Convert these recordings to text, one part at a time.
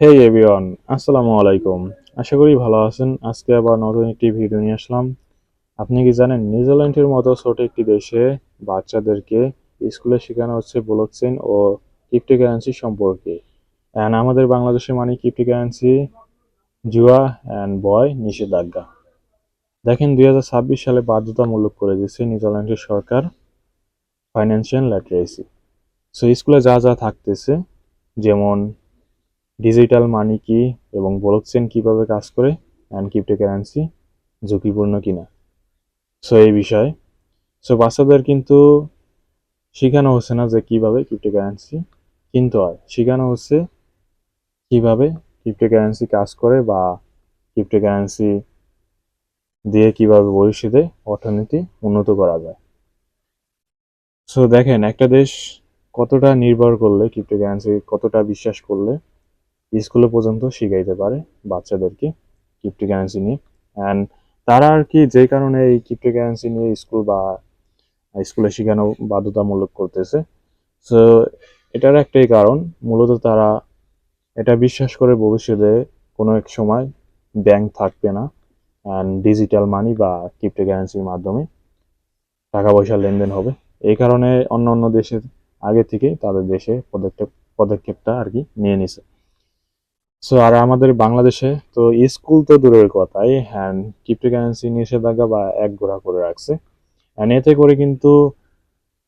হেই everyone আসসালামু আলাইকুম। আশা করি ভালো আছেন। আজকে আবার নতুন একটি ভিডিও নিয়ে আসলাম। আপনি কি জানেন, নিউজিল্যান্ডের মতো ছোট একটি দেশে বাচ্চাদেরকে স্কুলে শেখানো হচ্ছে ব্লকচেন ও ক্রিপ্টোকারেন্সি সম্পর্কে। অ্যান্ড আমাদের বাংলাদেশে মানে ক্রিপ্টোকারেন্সি জুয়া অ্যান্ড বয় নিষেধাজ্ঞা। দেখেন, দুই হাজার ছাব্বিশ সালে বাধ্যতামূলক করে দিয়েছে নিউজিল্যান্ডের সরকার ফাইন্যান্সিয়াল লিটারেসি সো স্কুলে যা যা থাকতেছে, যেমন ডিজিটাল মানি কি এবং ব্লকচেন কীভাবে কাজ করে অ্যান্ড ক্রিপ্টোকারেন্সি ঝুঁকিপূর্ণ কিনা? সো এই বিষয়ে। সো বাচ্চাদের কিন্তু শেখানো হচ্ছে না যে কীভাবে ক্রিপ্টোকারেন্সি কিনতে হয়। শেখানো হচ্ছে কীভাবে ক্রিপ্টোকারেন্সি কাজ করে বা ক্রিপ্টোকারেন্সি দিয়ে কীভাবে ভবিষ্যতে অর্থনীতি উন্নত করা যায়। সো দেখেন একটা দেশ কতটা নির্ভর করলে ক্রিপ্টোকারেন্সি কতটা বিশ্বাস করলে স্কুলে পর্যন্ত শিখাইতে পারে বাচ্চাদেরকে ক্রিপ্টোকারেন্সি নিয়ে। অ্যান্ড তারা আর কি যে কারণে এই ক্রিপ্টোকারেন্সি নিয়ে স্কুল বা স্কুলে শেখানো বাধ্যতামূলক করতেছে সো এটার একটাই কারণ, মূলত তারা এটা বিশ্বাস করে ভবিষ্যতে কোনো এক সময় ব্যাংক থাকবে না অ্যান্ড ডিজিটাল মানি বা ক্রিপ্টোকারেন্সির মাধ্যমে টাকা পয়সা লেনদেন হবে। এই কারণে অন্য অন্য দেশের আগে থেকে তাদের দেশে পদক্ষেপ, পদক্ষেপটা আর কি নিয়ে নিছে। সো আর আমাদের বাংলাদেশে, তো স্কুল তো দূরের কথাই হ্যান্ড ক্রিপ্টোকারেন্সি নিষেধাজ্ঞা বা এক গোড়া করে রাখছে। অ্যান্ড এতে করে কিন্তু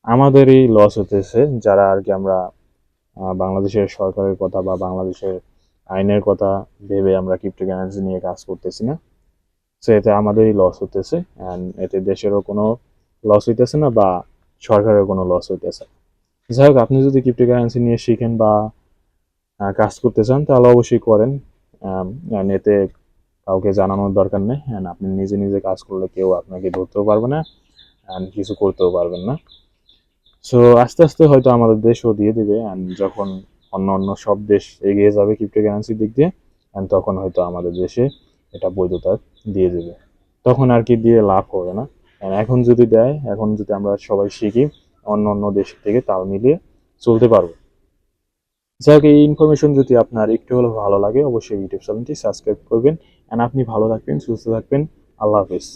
আমাদেরই লস হতেছে, যারা আর কি আমরা বাংলাদেশের সরকারের কথা বা বাংলাদেশের আইনের কথা ভেবে আমরা ক্রিপ্টোকারেন্সি নিয়ে কাজ করতেছি না। সো এতে আমাদেরই লস হতেছে অ্যান্ড এতে দেশেরও কোনো লস হইতেছে না বা সরকারের কোনো লস হইতেছে যাই হোক, আপনি যদি ক্রিপ্টোকারেন্সি নিয়ে শিখেন বা কাজ করতে চান, তাহলে অবশ্যই করেন। এতে কাউকে জানানোর দরকার নেই। অ্যান্ড আপনি নিজে নিজে কাজ করলে কেউ আপনাকে ধরতেও পারবে না অ্যান্ড কিছু করতেও পারবেন না। সো আস্তে আস্তে হয়তো আমাদের দেশও দিয়ে দিবে। অ্যান্ড যখন অন্য অন্য সব দেশ এগিয়ে যাবে ক্রিপ্টোকারেন্সির দিক দিয়ে অ্যান্ড তখন হয়তো আমাদের দেশে এটা বৈধতা দিয়ে দেবে। তখন আর কি দিয়ে লাভ হবে না। এখন যদি দেয়, এখন যদি আমরা সবাই শিখি, অন্য অন্য দেশ থেকে তাল মিলিয়ে চলতে পারব। যাই হোক এই ইনফরমেশন যদি আপনার একটু হলেও ভালো লাগে, অবশ্যই ইউটিউব চ্যানেলটি সাবস্ক্রাইব করবেন। অ্যান্ড আপনি ভালো থাকবেন, সুস্থ থাকবেন। আল্লাহ হাফিজ।